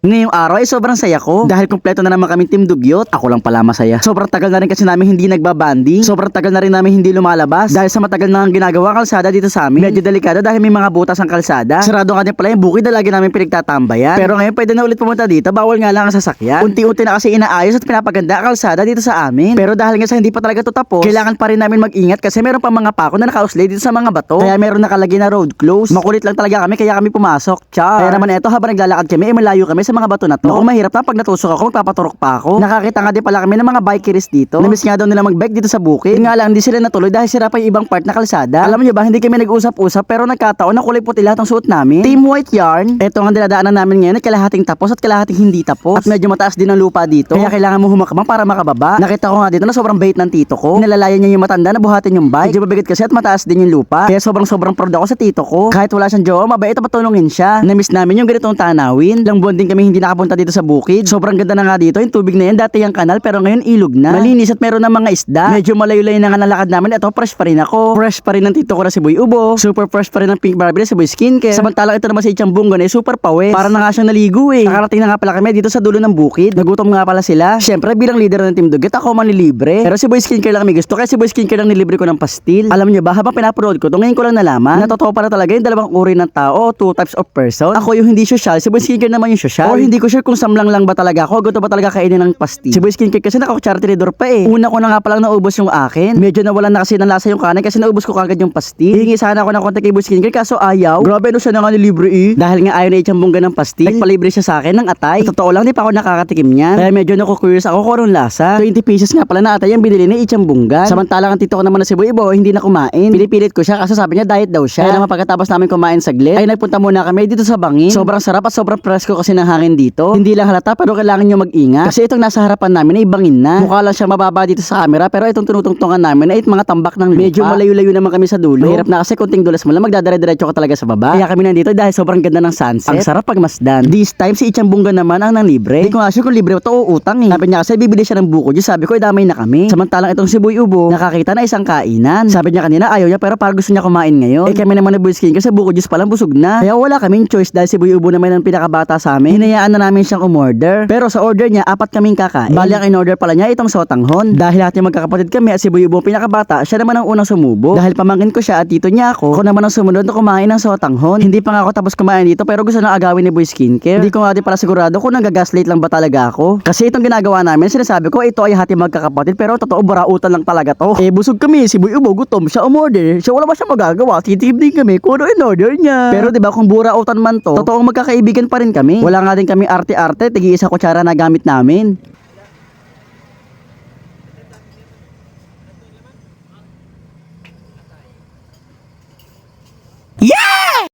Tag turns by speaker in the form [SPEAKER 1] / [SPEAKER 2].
[SPEAKER 1] Ngayong araw ay sobrang saya ko dahil kumpleto na naman kaming team dugyot. Ako lang pala masaya. Sobrang tagal na rin kasi namin hindi nagbabanding. Sobrang tagal na rin namin hindi lumalabas dahil sa matagal na ang ginagawa kalsada dito sa amin. Medyo delikado dahil may mga butas ang kalsada. Sarado nga din pala yung bukid na lagi namin pinagtatambayan. Pero ngayon pwede na ulit pumunta dito. Bawal nga lang ang sasakyan. Unti-unti na kasi inaayos at pinapaganda ang kalsada dito sa amin. Pero dahil nga sa hindi pa talaga to tapos, kailangan pa rin namin mag-ingat kasi meron pa mga pako na nakauslay dito sa mga bato. Kaya meron nakalagay na road close. Makulit lang talaga kami kaya kami pumasok. Char. Kaya naman eto habang naglalakad kami, eh malayo kami sa mga bato na to. Naku, mahirap na pag natusok ako, magpapaturok pa ako. Nakakita nga din pala kami ng mga bikeries dito. Namiss nga daw nila mag-bike dito sa bukid. Yun nga lang, hindi sila natuloy dahil sira pa yung ibang part na kalsada. Alam niyo ba, hindi kami nag-usap-usap pero nagkataon na kulay puti lahat ng suot namin. Team White Yarn. Ito ang dinadaanan namin ngayon ay kalahating tapos at kalahating hindi tapos. At medyo mataas din ang lupa dito. Kaya kailangan mo humakbang para makababa. Nakita ko nga dito na sobrang bait ng tito ko. Nalalayan niya yung matanda na buhatin yung bike. Medyo mabigat kasi at mataas din yung lupa. Kaya sobrang sobrang proud ako sa tito ko. Kahit wala siyang jowa, mabait at patulungin siya. Namiss namin yung ganitong tanawin. Lang buwan din kami hindi nakapunta dito sa bukid. Sobrang ganda na nga dito. Yung tubig na yan, dati yung kanal pero ngayon ilog na. Malinis at meron ng mga isda. Medyo malayo-layo na nga nalakad namin. Ito, fresh pa rin ako. Fresh pa rin ng tito ko na si Boy Ubo. Super fresh pa rin ng Pink Barbie na si Boy Skincare. Samantalang ito naman si Ichang Bungo na super pawis. Para na nga siyang naligo eh. Nakarating na nga pala kami dito sa dulo ng bukid. Nagutom nga pala sila. Siyempre bilang leader ng Team Duget, ako manlilibre. Pero si Boy Skincare lang may gusto. Kaya si Boy Skincare lang nilibre ko ng pastil. Alam niyo ba, habang pinapanood ko, to ngayon ko lang nalaman, na totoo para talaga yung dalawang uri ng tao, two types of person. Ako yung hindi social, si Boy Skincare naman yung social. Or hindi ko sure kung samlang lang ba talaga ako, gusto ba talaga kainin ng pastil. Si Boy Skincare kasi nakakutsara tinidor pa eh. Una ko na nga palang naubos yung akin. Medyo nawalan na kasi ng lasa yung kanin kasi naubos ko kagad yung pastil. Hihingi sana ako ng konti kay Boy Skincare kaso ayaw. Grabe no siya na nga nilibre eh. Dahil nga ayaw na itsambungga ng pastil. Nagpalibre siya sa akin ng atay. Sa Totoo lang, di pa ako nakakatikim niyan. Kaya medyo naku-curious ako kung anong lasa. 20 pesos nga pala na atay yung binili ni Itsambunggan. Samantalang ang tito ko naman na si Boy Ibo, hindi na kumain. Pinipilit ko siya kasi sabi niya diet daw siya. Kaya naman pagkatapos namin kumain saglit, ay nagpunta muna kami dito sa bangin. Sobrang sarap at sobrang presko kasi ng hangin dito. Hindi lang halata pero kailangan nyo mag-ingat. Kasi itong nasa harapan namin ay bangin na. Mukha lang siya mababa dito sa camera pero itong tinutungtungan namin ay mga tambak ng lupa. Medyo malayo-layo naman kami sa dulo. Mahirap na kasi kunting dulas mo lang magdadire-diretso ka talaga sa baba. Kaya kami nandito dahil sobrang ganda ng sunset. Ang sarap pagmasdan. This time si Ichambunga naman ang nang libre. Hindi ko nga sure kung libre to o utang eh. Sabi niya kasi bibili siya ng buko juice. Sabi ko ay damay na kami. Samantalang itong si Boy Ubo nakakita na isang kainan. Sabi niya kanina ayaw niya pero parang gusto niya kumain ngayon. Eh kami naman na Boy Skin kasi buko juice palang busog na. Kaya wala kaming choice dahil si Boy Ubo naman ang pinakabata sa amin. Hinayaan na namin siyang umorder. Pero sa order niya apat kaming kakain. Bali ang in-order pala niya itong sotanghon. Dahil lahat yung magkakapatid kami at si Boy Ubo ang pinakabata, siya naman ang unang sumubo. Dahil pamangkin ko siya at tito niya ako, ako naman ang sumunod na kumain ng sotanghon. Hindi pa nga ako tapos kumain dito pero gusto na agawin ni Boy Skincare. Hindi ko nga din pala sigurado kung nagagaslight lang ba talaga ako. Kasi itong ginagawa namin, sinasabi ko ito ay hati magkakapatid pero totoo barautan lang talaga to. Eh busog kami, si Boy Ubo gutom, siya umorder. Siya wala ba siya magagawa? Titib din kami kung ano in-order niya. Pero 'di ba kung burautan man to, totoong magkakaibigan pa rin kami. Wala nga din kami arte-arte, tigi isa kutsara na gamit namin.